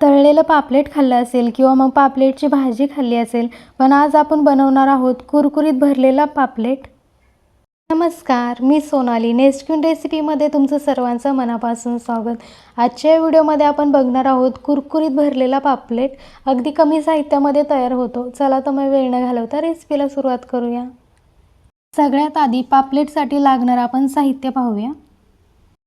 तळलेलं पापलेट खाल्लं असेल किंवा मग पापलेटची भाजी खाल्ली असेल पण आज आपण बनवणार आहोत कुरकुरीत भरलेला पापलेट. नमस्कार मी सोनाली. नेक्स्ट रेसिपीमध्ये तुमचं सर्वांचं मनापासून स्वागत. आजच्या व्हिडिओमध्ये आपण बघणार आहोत कुरकुरीत भरलेला पापलेट. अगदी कमी साहित्यामध्ये तयार होतो. चला तर मग वेळ न घालवता रेसिपीला सुरुवात करूया. सगळ्यात आधी पापलेटसाठी लागणारं आपण साहित्य पाहूया.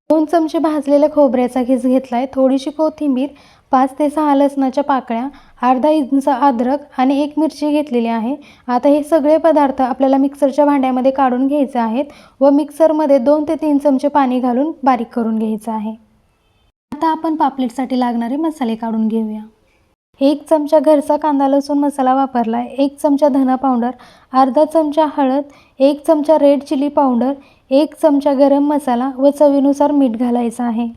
दोन चमचे भाजलेल्या खोबऱ्याचा घीस घेतला आहे थोडीशी कोथिंबीर पाच ते सहा लसणाच्या पाकळ्या अर्धा इंच अद्रक आणि एक मिरची घेतलेली आहे. आता हे सगळे पदार्थ आपल्याला मिक्सरच्या भांड्यामध्ये काढून घ्यायचे आहेत व मिक्सरमध्ये दोन ते तीन चमचे पाणी घालून बारीक करून घ्यायचं आहे. आता आपण पापलेटसाठी लागणारे मसाले काढून घेऊया. एक चमचा घरचा कांदा लसूण मसाला वापरला आहे एक चमचा धना पावडर अर्धा चमचा हळद एक चमचा रेड चिली पावडर एक चमचा गरम मसाला व चवीनुसार मीठ घालायचं आहे.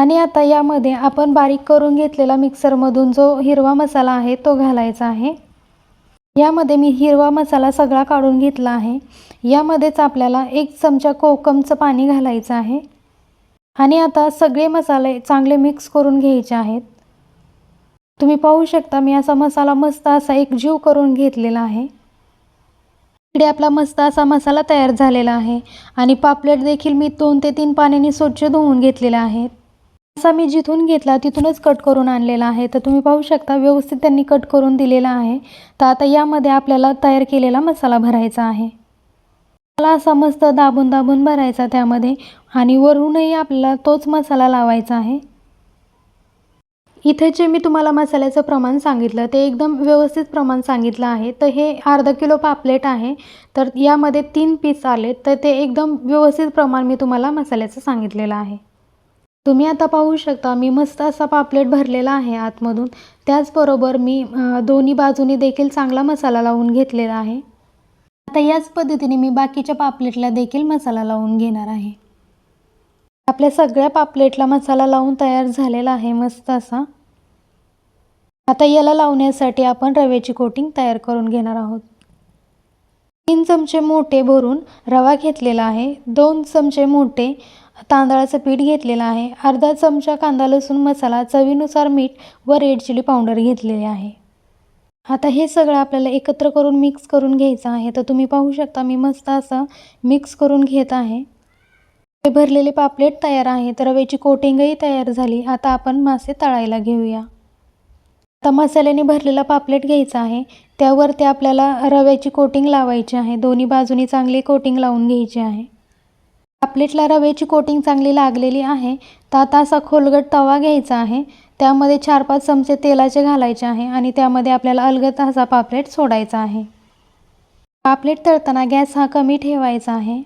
आणि आता यामध्ये आपण बारीक करून घेतलेला मिक्सरमधून जो हिरवा मसाला आहे तो घालायचा आहे. यामध्ये मी हिरवा मसाला सगळा काढून घेतला आहे. यामध्येच आपल्याला एक चमचा कोकमचं पाणी घालायचं आहे. आणि आता सगळे मसाले चांगले मिक्स करून घ्यायचे आहेत. तुम्ही पाहू शकता मी असा मसाला मस्त असा एक जीव करून घेतलेला आहे. इकडे आपला मस्त असा मसाला तयार झालेला आहे. आणि पापलेट देखील मी दोन ते तीन पाण्याने स्वच्छ धुवून घेतलेले आहेत असा मी जिथून घेतला तिथूनच कट करून आणलेला आहे. तर तुम्ही पाहू शकता व्यवस्थित त्यांनी कट करून दिलेला आहे. तर आता यामध्ये आपल्याला तयार केलेला मसाला भरायचा आहे. मसाला असा मस्त दाबून दाबून भरायचा त्यामध्ये आणि वरूनही आपल्याला तोच मसाला लावायचा आहे. इथे जे मी तुम्हाला मसाल्याचं प्रमाण सांगितलं ते एकदम व्यवस्थित प्रमाण सांगितलं आहे. तर हे अर्धा किलो पापलेट आहे. तर यामध्ये तीन पीस आले तर ते एकदम व्यवस्थित प्रमाण मी तुम्हाला मसाल्याचं सांगितलेलं आहे. तुम्ही आता पाहू शकता मी मस्त असा पापलेट भरलेला आहे आतमधून. त्याचबरोबर मी दोन्ही बाजूनी देखील चांगला मसाला लावून घेतलेला आहे. आता याच पद्धतीने मी बाकीच्या पापलेटला देखील मसाला लावून घेणार आहे. आपल्या सगळ्या पापलेटला मसाला लावून तयार झालेला आहे मस्त असा. आता याला लावण्यासाठी आपण रव्याची कोटिंग तयार करून घेणार आहोत. तीन चमचे मोठे भरून रवा घेतलेला आहे. दोन चमचे मोठे तांदळाचं पीठ घेतलेलं आहे. अर्धा चमचा कांदा लसूण मसाला चवीनुसार मीठ व रेड चिली पावडर घेतलेले आहे. आता हे सगळं आपल्याला एकत्र करून मिक्स करून घ्यायचं आहे. तर तुम्ही पाहू शकता मी मस्त असं मिक्स करून घेत आहे. हे भरलेले पापलेट तयार आहे. तर रव्याची कोटिंगही तयार झाली. आता आपण मासे तळायला घेऊया. आता मसाल्याने भरलेला पापलेट घ्यायचा आहे. त्यावरती आपल्याला रव्याची कोटिंग लावायची आहे. दोन्ही बाजूनी चांगली कोटिंग लावून घ्यायची आहे. पापलेटला रव्याची कोटिंग चांगली लागलेली आहे. तर आता असा खोलगट तवा घ्यायचा आहे. त्यामध्ये चार पाच चमचे तेलाचे घालायचे आहे आणि त्यामध्ये आपल्याला अलगत असा पापलेट सोडायचा आहे. पापलेट तळताना गॅस हा कमी ठेवायचा आहे.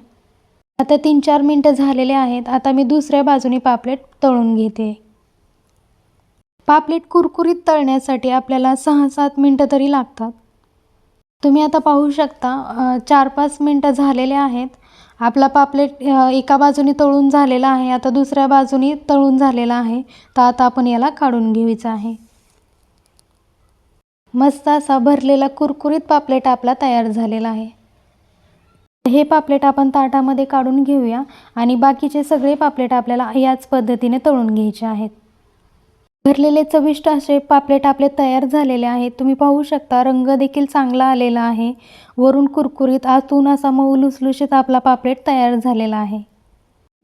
आता तीन चार मिनटं झालेले आहेत. आता मी दुसऱ्या बाजूने पापलेट तळून घेते. पापलेट कुरकुरीत तळण्यासाठी आपल्याला सहा सात मिनटं तरी लागतात. तुम्ही आता पाहू शकता चार पाच मिनटं झालेले आहेत. आपला पापलेट एका बाजूने तळून झालेला आहे आता दुसऱ्या बाजूनी तळून झालेला आहे तर आता आपण याला काढून घ्यायचा आहे. मस्त असा भरलेला कुरकुरीत पापलेट आपला तयार झालेला आहे. हे पापलेट आपण ताटामध्ये काढून घेऊया आणि बाकीचे सगळे पापलेट आपल्याला याच पद्धतीने तळून घ्यायचे आहेत. भरलेले चविष्ट असे पापलेट आपले तयार झालेले आहेत तुम्ही पाहू शकता रंग देखील चांगला आलेला आहे. वरून कुरकुरीत आतून असा मऊ लुसलुशीत आपला पापलेट तयार झालेला आहे.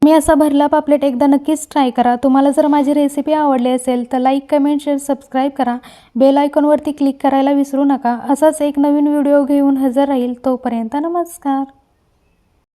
मी असा भरला पापलेट एकदा नक्कीच ट्राय करा. तुम्हाला जर माझी रेसिपी आवडली असेल तर लाईक कमेंट शेअर सबस्क्राईब करा. बेल आयकॉनवरती क्लिक करायला विसरू नका. असाच एक नवीन व्हिडिओ घेऊन हजर राहील तोपर्यंत नमस्कार.